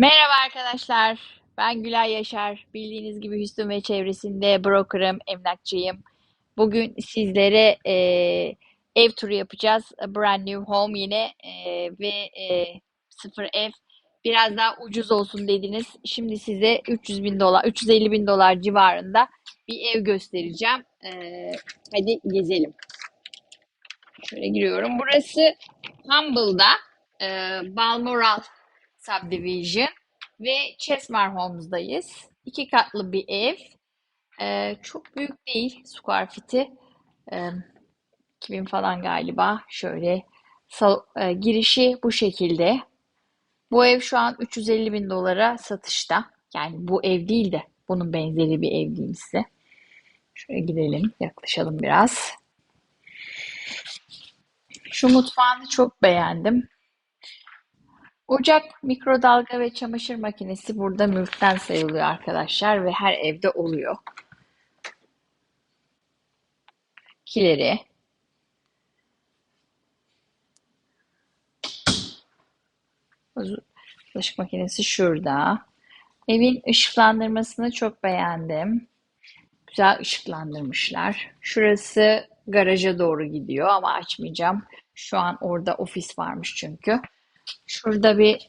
Merhaba arkadaşlar. Ben Gülay Yaşar. Bildiğiniz gibi Houston ve çevresinde brokerım, emlakçıyım. Bugün sizlere e, ev turu yapacağız. A Brand new home yine e, ve e, sıfır ev. Biraz daha ucuz olsun dediniz. Şimdi size 300 bin dolar, 350 bin dolar civarında bir ev göstereceğim. E, hadi gezelim. Şöyle giriyorum. Burası Humble'da e, Balmoral Subdivision ve Chesmar Homes'dayız. İki katlı bir ev. Ee, çok büyük değil square feet'i. Ee, 2000 falan galiba. Şöyle sal- e, girişi bu şekilde. Bu ev şu an 350 bin dolara satışta. Yani bu ev değil de bunun benzeri bir ev diyeyim size. Şöyle gidelim, yaklaşalım biraz. Şu mutfağını çok beğendim. Ocak, mikrodalga ve çamaşır makinesi burada mülkten sayılıyor arkadaşlar ve her evde oluyor. Kileri. Bulaşık makinesi şurada. Evin ışıklandırmasını çok beğendim. Güzel ışıklandırmışlar. Şurası garaja doğru gidiyor ama açmayacağım. Şu an orada ofis varmış çünkü. Şurada bir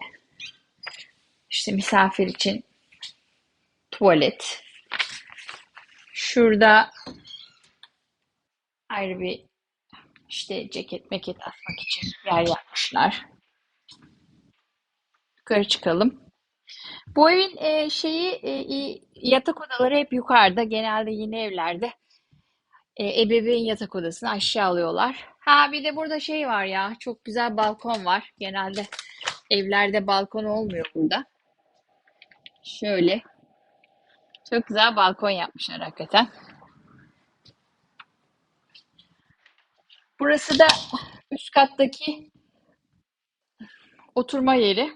işte misafir için tuvalet. Şurada ayrı bir işte ceket meket asmak için yer yapmışlar. Yukarı çıkalım. Bu evin e, şeyi e, yatak odaları hep yukarıda. Genelde yeni evlerde e, ebeveyn yatak odasını aşağı alıyorlar. Ha bir de burada şey var ya. Çok güzel balkon var. Genelde evlerde balkon olmuyor burada. Şöyle. Çok güzel balkon yapmışlar hakikaten. Burası da üst kattaki oturma yeri.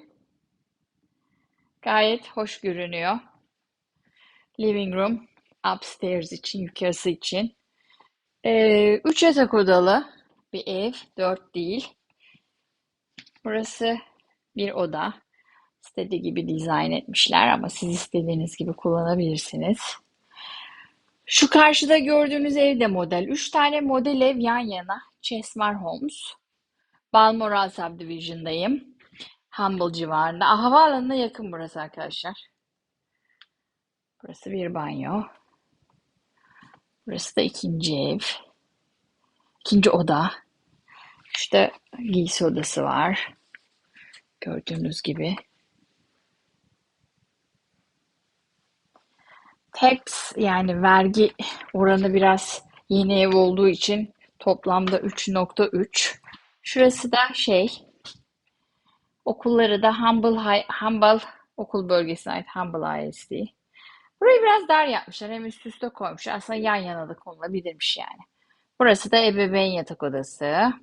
Gayet hoş görünüyor. Living room upstairs için, yukarısı için. Ee, üç yatak odalı bir ev, dört değil. Burası bir oda. İstediği gibi dizayn etmişler ama siz istediğiniz gibi kullanabilirsiniz. Şu karşıda gördüğünüz ev de model. Üç tane model ev yan yana. Chesmar Homes. Balmoral Subdivision'dayım. Humble civarında. Ah, havaalanına yakın burası arkadaşlar. Burası bir banyo. Burası da ikinci ev. İkinci oda. İşte giysi odası var. Gördüğünüz gibi. Tax yani vergi oranı biraz yeni ev olduğu için toplamda 3.3. Şurası da şey okulları da Humble, High, Humble okul bölgesine ait Humble ISD. Burayı biraz dar yapmışlar. Hem üst üste koymuşlar. Aslında yan yana da konulabilirmiş yani. Burası da ebeveyn yatak odası.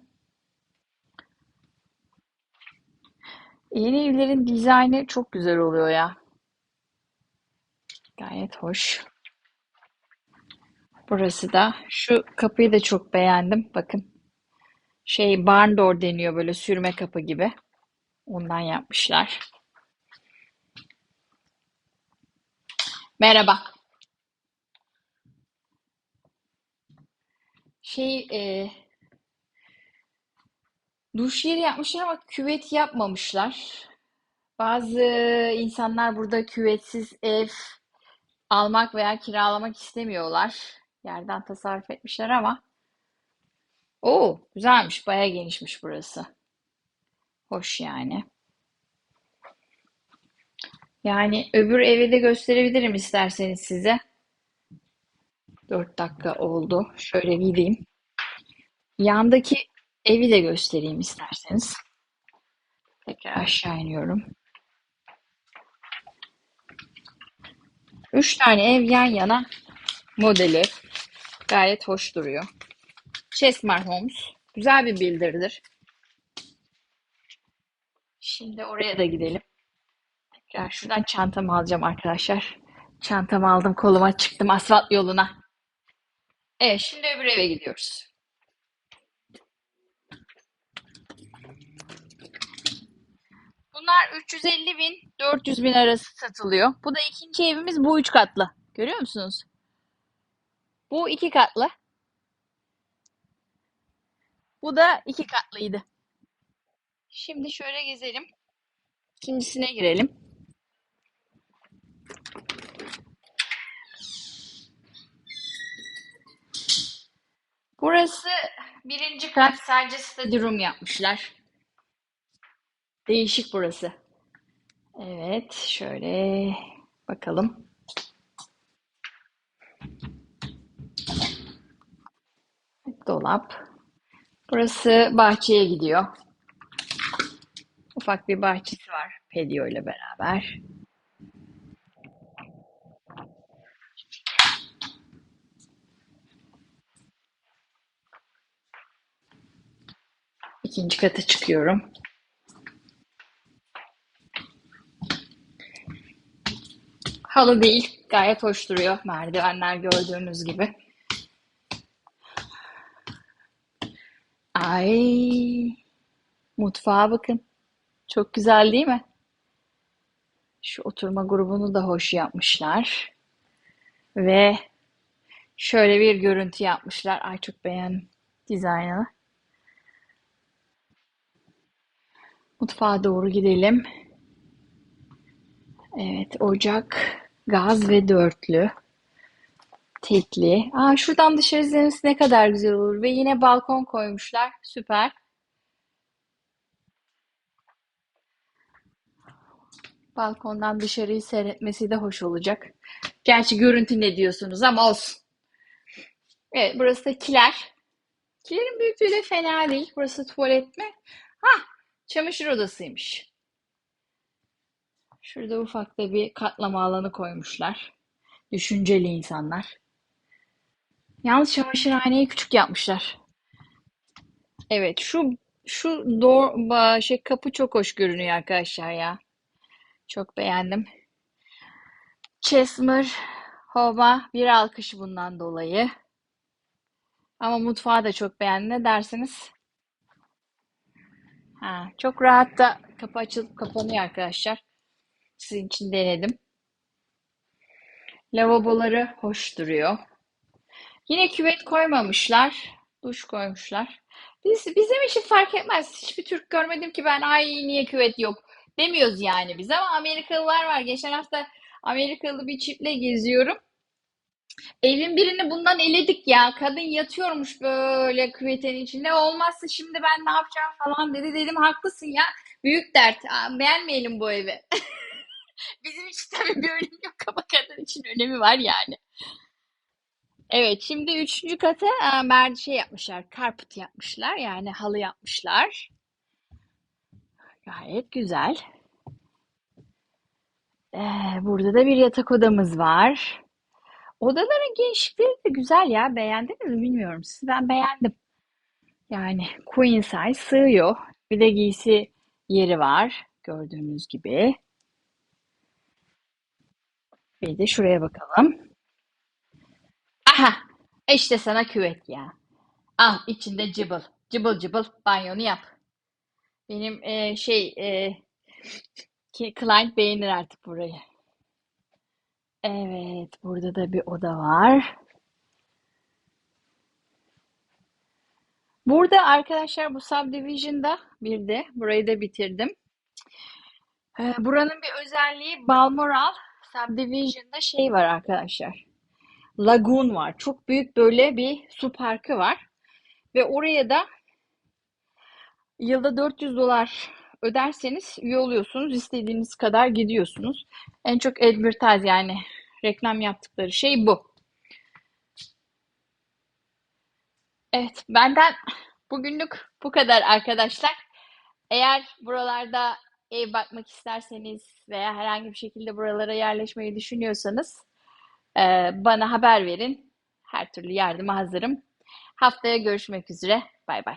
Yeni evlerin dizaynı çok güzel oluyor ya. Gayet hoş. Burası da. Şu kapıyı da çok beğendim. Bakın. Şey barn door deniyor böyle sürme kapı gibi. Ondan yapmışlar. Merhaba. Şey e, duş yeri yapmışlar ama küvet yapmamışlar. Bazı insanlar burada küvetsiz ev almak veya kiralamak istemiyorlar. Yerden tasarruf etmişler ama. Oo, güzelmiş. Bayağı genişmiş burası. Hoş yani. Yani öbür evi de gösterebilirim isterseniz size. 4 dakika oldu. Şöyle gideyim. Yandaki evi de göstereyim isterseniz. Tekrar aşağı iniyorum. Üç tane ev yan yana modeli. Gayet hoş duruyor. Chesmar Homes. Güzel bir builder'dır. Şimdi oraya da gidelim. Ya şuradan çantamı alacağım arkadaşlar. Çantamı aldım koluma çıktım asfalt yoluna. Evet şimdi öbür eve gidiyoruz. Bunlar Bunlar 350 bin 400 bin arası satılıyor. Bu da ikinci evimiz bu üç katlı. Görüyor musunuz? Bu iki katlı. Bu da iki katlıydı. Şimdi şöyle gezelim. İkincisine girelim. Burası birinci kat sadece study room yapmışlar. Değişik burası. Evet, şöyle bakalım. Dolap. Burası bahçeye gidiyor. Ufak bir bahçesi var patio ile beraber. İkinci kata çıkıyorum. Halı değil, gayet hoş duruyor. Merdivenler gördüğünüz gibi. Ay, mutfağa bakın. Çok güzel değil mi? Şu oturma grubunu da hoş yapmışlar. Ve şöyle bir görüntü yapmışlar. Ay çok beğendim dizaynını. Mutfağa doğru gidelim. Evet, ocak, gaz ve dörtlü. Tekli. Aa, şuradan dışarı izlemesi ne kadar güzel olur. Ve yine balkon koymuşlar. Süper. Balkondan dışarıyı seyretmesi de hoş olacak. Gerçi görüntü ne diyorsunuz ama olsun. Evet, burası da kiler. Kilerin büyüklüğü de fena değil. Burası tuvalet mi? Hah, çamaşır odasıymış. Şurada ufak da bir katlama alanı koymuşlar. Düşünceli insanlar. Yalnız çamaşırhaneyi küçük yapmışlar. Evet, şu şu door, şey kapı çok hoş görünüyor arkadaşlar ya. Çok beğendim. Chesmer Home'a bir alkış bundan dolayı. Ama mutfağı da çok beğendim. Ne dersiniz? Ha, çok rahat da kapı açılıp kapanıyor arkadaşlar. Sizin için denedim. Lavaboları hoş duruyor. Yine küvet koymamışlar. Duş koymuşlar. Biz, bizim için fark etmez. Hiçbir Türk görmedim ki ben ay niye küvet yok demiyoruz yani biz ama Amerikalılar var. Geçen hafta Amerikalı bir çiftle geziyorum. Evin birini bundan eledik ya. Kadın yatıyormuş böyle küvetenin içinde. Olmazsa şimdi ben ne yapacağım falan dedi. Dedim haklısın ya. Büyük dert. Beğenmeyelim bu evi. Bizim için tabii bir önemi yok ama kadın için önemi var yani. Evet, şimdi üçüncü kata merdi şey yapmışlar, carpet yapmışlar yani halı yapmışlar. Gayet güzel. Ee, burada da bir yatak odamız var. Odaların genişlikleri de güzel ya. Beğendiniz mi bilmiyorum. Siz ben beğendim. Yani queen size sığıyor. Bir de giysi yeri var. Gördüğünüz gibi. Bir de şuraya bakalım. Aha! İşte sana küvet ya. Al içinde cıbıl. Cıbıl cıbıl banyonu yap. Benim e, şey e, client beğenir artık burayı. Evet, burada da bir oda var. Burada arkadaşlar bu subdivision'da bir de burayı da bitirdim. Ee, buranın bir özelliği Balmoral Subdivision'da şey var arkadaşlar. Lagoon var. Çok büyük böyle bir su parkı var. Ve oraya da yılda 400 dolar öderseniz üye oluyorsunuz. İstediğiniz kadar gidiyorsunuz. En çok advertise yani reklam yaptıkları şey bu. Evet, benden bugünlük bu kadar arkadaşlar. Eğer buralarda ev bakmak isterseniz veya herhangi bir şekilde buralara yerleşmeyi düşünüyorsanız e, bana haber verin. Her türlü yardıma hazırım. Haftaya görüşmek üzere. Bay bay.